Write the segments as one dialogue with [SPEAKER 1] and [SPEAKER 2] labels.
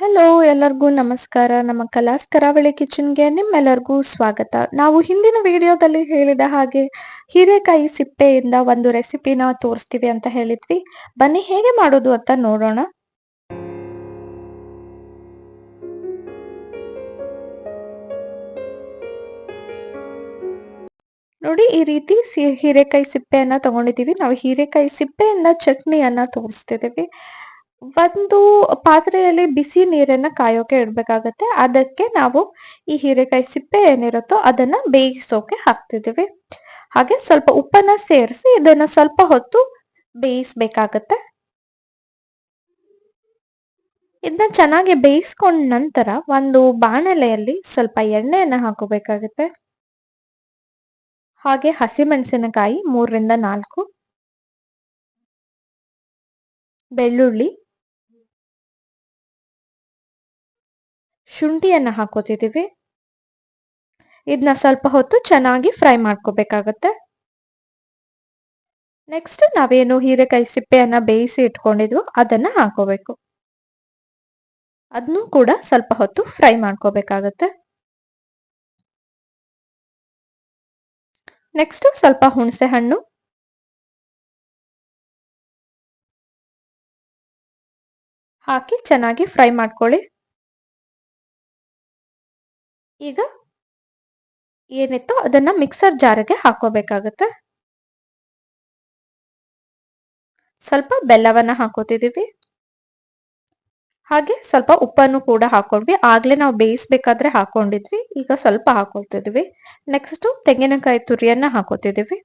[SPEAKER 1] Hello ಎಲ್ಲರಿಗೂ ನಮಸ್ಕಾರ. ನಮ್ಮ ಕಲಾಸ್ ಕರಾವಳಿ ಕಿಚನ್ಗೆ ನಿಮ್ಮೆಲ್ಲರಿಗೂ ಸ್ವಾಗತ. ನಾವು ಹಿಂದಿನ ವಿಡಿಯೋದಲ್ಲಿ ಹೇಳಿದ ಹಾಗೆ ಹೀರೆಕಾಯಿ ಸಿಪ್ಪೆಯಿಂದ ಒಂದು ರೆಸಿಪಿನ ತೋರಿಸ್ತೀವಿ ಅಂತ ಹೇಳಿದ್ವಿ. ಬನ್ನಿ, ಹೇಗೆ ಮಾಡೋದು ಅಂತ ನೋಡೋಣ. ನೋಡಿ, ಈ ರೀತಿ ಸಿ- ಹೀರೆಕಾಯಿ ಸಿಪ್ಪೆಯನ್ನ ತಗೊಂಡಿದೀವಿ ನಾವು ಹೀರೆಕಾಯಿ ಸಿಪ್ಪೆಯಿಂದ ಚಟ್ನಿಯನ್ನ ತೋರಿಸ್ತಿದೀವಿ ಒಂದು ಪಾತ್ರೆಯಲ್ಲಿ ಬಿಸಿ ನೀರನ್ನ ಕಾಯೋಕೆ ಇಡ್ಬೇಕಾಗತ್ತೆ. ಅದಕ್ಕೆ ನಾವು ಈ ಹೀರೆಕಾಯಿ ಸಿಪ್ಪೆ ಏನಿರುತ್ತೋ ಅದನ್ನ ಬೇಯಿಸೋಕೆ ಹಾಕ್ತಿದ್ದೀವಿ. ಹಾಗೆ ಸ್ವಲ್ಪ ಉಪ್ಪನ್ನ ಸೇರಿಸಿ ಇದನ್ನ ಸ್ವಲ್ಪ ಹೊತ್ತು ಬೇಯಿಸ್ಬೇಕಾಗತ್ತೆ. ಇದನ್ನ ಚೆನ್ನಾಗಿ ಬೇಯಿಸ್ಕೊಂಡ ನಂತರ ಒಂದು ಬಾಣಲೆಯಲ್ಲಿ ಸ್ವಲ್ಪ ಎಣ್ಣೆಯನ್ನ ಹಾಕೋಬೇಕಾಗತ್ತೆ. ಹಾಗೆ ಹಸಿಮೆಣಸಿನಕಾಯಿ ಮೂರರಿಂದ ನಾಲ್ಕು. ಬೆಳ್ಳುಳ್ಳಿ ಶುಂಠಿಯನ್ನ ಹಾಕೋತಿದ್ದೀವಿ. ಇದನ್ನ ಸ್ವಲ್ಪ ಹೊತ್ತು ಚೆನ್ನಾಗಿ ಫ್ರೈ ಮಾಡ್ಕೋಬೇಕಾಗತ್ತೆ. ನೆಕ್ಸ್ಟ್ ನಾವೇನು ಹೀರೆಕಾಯಿ ಸಿಪ್ಪೆಯನ್ನ ಬೇಯಿಸಿ ಇಟ್ಕೊಂಡಿದ್ವು ಅದನ್ನ ಹಾಕೋಬೇಕು. ಅದನ್ನು ಕೂಡ ಸ್ವಲ್ಪ ಹೊತ್ತು ಫ್ರೈ ಮಾಡ್ಕೋಬೇಕಾಗತ್ತೆ. ನೆಕ್ಸ್ಟ್ ಸ್ವಲ್ಪ ಹುಣಸೆ ಹಣ್ಣು. ಹಾಕಿ ಚೆನ್ನಾಗಿ ಫ್ರೈ ಮಾಡ್ಕೊಳ್ಳಿ. ಈಗ ಏನಿತ್ತು ಅದನ್ನ ಮಿಕ್ಸರ್ ಜಾರಿಗೆ ಹಾಕೋಬೇಕಾಗತ್ತೆ. ಸ್ವಲ್ಪ ಬೆಲ್ಲವನ್ನ ಹಾಕೋತಿದೀವಿ. ಹಾಗೆ ಸ್ವಲ್ಪ ಉಪ್ಪನ್ನು ಕೂಡ ಹಾಕೊಂಡ್ವಿ. ಆಗ್ಲೇ ನಾವು ಬೇಯಿಸ್ಬೇಕಾದ್ರೆ ಹಾಕೊಂಡಿದ್ವಿ. ಈಗ ಸ್ವಲ್ಪ ಹಾಕೊಳ್ತಿದ್ವಿ. ನೆಕ್ಸ್ಟ್ ತೆಂಗಿನಕಾಯಿ ತುರಿಯನ್ನ ಹಾಕೋತಿದೀವಿ.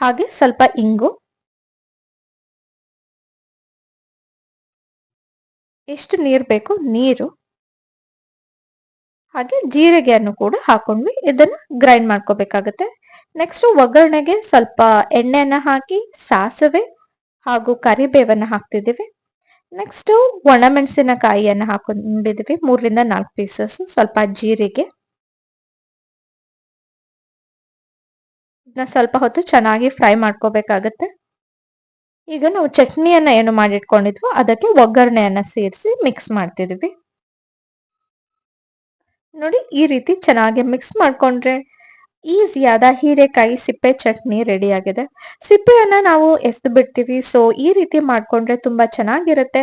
[SPEAKER 1] ಹಾಗೆ ಸ್ವಲ್ಪ ಇಂಗು. ಎಷ್ಟು ನೀರು ಬೇಕು ನೀರು, ಹಾಗೆ ಜೀರಿಗೆಯನ್ನು ಕೂಡ ಹಾಕೊಂಡ್ವಿ. ಇದನ್ನ ಗ್ರೈಂಡ್ ಮಾಡ್ಕೋಬೇಕಾಗತ್ತೆ. ನೆಕ್ಸ್ಟ್ ಒಗ್ಗರಣೆಗೆ ಸ್ವಲ್ಪ ಎಣ್ಣೆಯನ್ನ ಹಾಕಿ, ಸಾಸಿವೆ ಹಾಗೂ ಕರಿಬೇವನ್ನು ಹಾಕ್ತಿದ್ದೀವಿ. ನೆಕ್ಸ್ಟ್ ಒಣಮೆಣಸಿನಕಾಯಿಯನ್ನು ಹಾಕೊಂಡಿದ್ದೀವಿ, ಮೂರರಿಂದ ನಾಲ್ಕು ಪೀಸಸ್ ಸ್ವಲ್ಪ ಜೀರಿಗೆ. ಇದನ್ನ ಸ್ವಲ್ಪ ಹೊತ್ತು ಚೆನ್ನಾಗಿ ಫ್ರೈ ಮಾಡ್ಕೋಬೇಕಾಗತ್ತೆ. ಈಗ ನಾವು ಚಟ್ನಿಯನ್ನ ಏನು ಮಾಡಿಟ್ಕೊಂಡಿದ್ವು ಅದಕ್ಕೆ ಒಗ್ಗರಣೆಯನ್ನ ಸೇರಿಸಿ ಮಿಕ್ಸ್ ಮಾಡ್ತಿದೀವಿ. ನೋಡಿ ಈ ರೀತಿ ಚೆನ್ನಾಗಿ ಮಿಕ್ಸ್ ಮಾಡ್ಕೊಂಡ್ರೆ ಈಸಿಯಾದ ಹೀರೆಕಾಯಿ ಸಿಪ್ಪೆ ಚಟ್ನಿ ರೆಡಿ ಆಗಿದೆ ಸಿಪ್ಪೆಯನ್ನ ನಾವು ಎಸ್ದು ಬಿಡ್ತೀವಿ, ಸೊ ಈ ರೀತಿ ಮಾಡ್ಕೊಂಡ್ರೆ ತುಂಬಾ ಚೆನ್ನಾಗಿರುತ್ತೆ.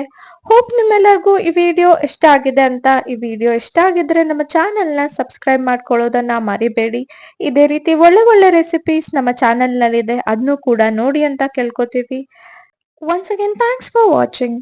[SPEAKER 1] ಹೋಪ್ ನಿಮ್ಮೆಲ್ಲರಿಗೂ ಈ ವಿಡಿಯೋ ಇಷ್ಟ ಆಗಿದೆ ಅಂತ ಈ ವಿಡಿಯೋ ಇಷ್ಟ ಆಗಿದ್ರೆ ನಮ್ಮ ಚಾನೆಲ್ ಸಬ್ಸ್ಕ್ರೈಬ್ ಮಾಡ್ಕೊಳ್ಳೋದನ್ನ ಮರಿಬೇಡಿ. ಇದೇ ರೀತಿ ಒಳ್ಳೆ ಒಳ್ಳೆ ರೆಸಿಪೀಸ್ ನಮ್ಮ ಚಾನೆಲ್ ನಲ್ಲಿದೆ ಅದನ್ನು ಕೂಡ ನೋಡಿ ಅಂತ ಕೇಳ್ಕೊತೀವಿ. Once again thanks for watching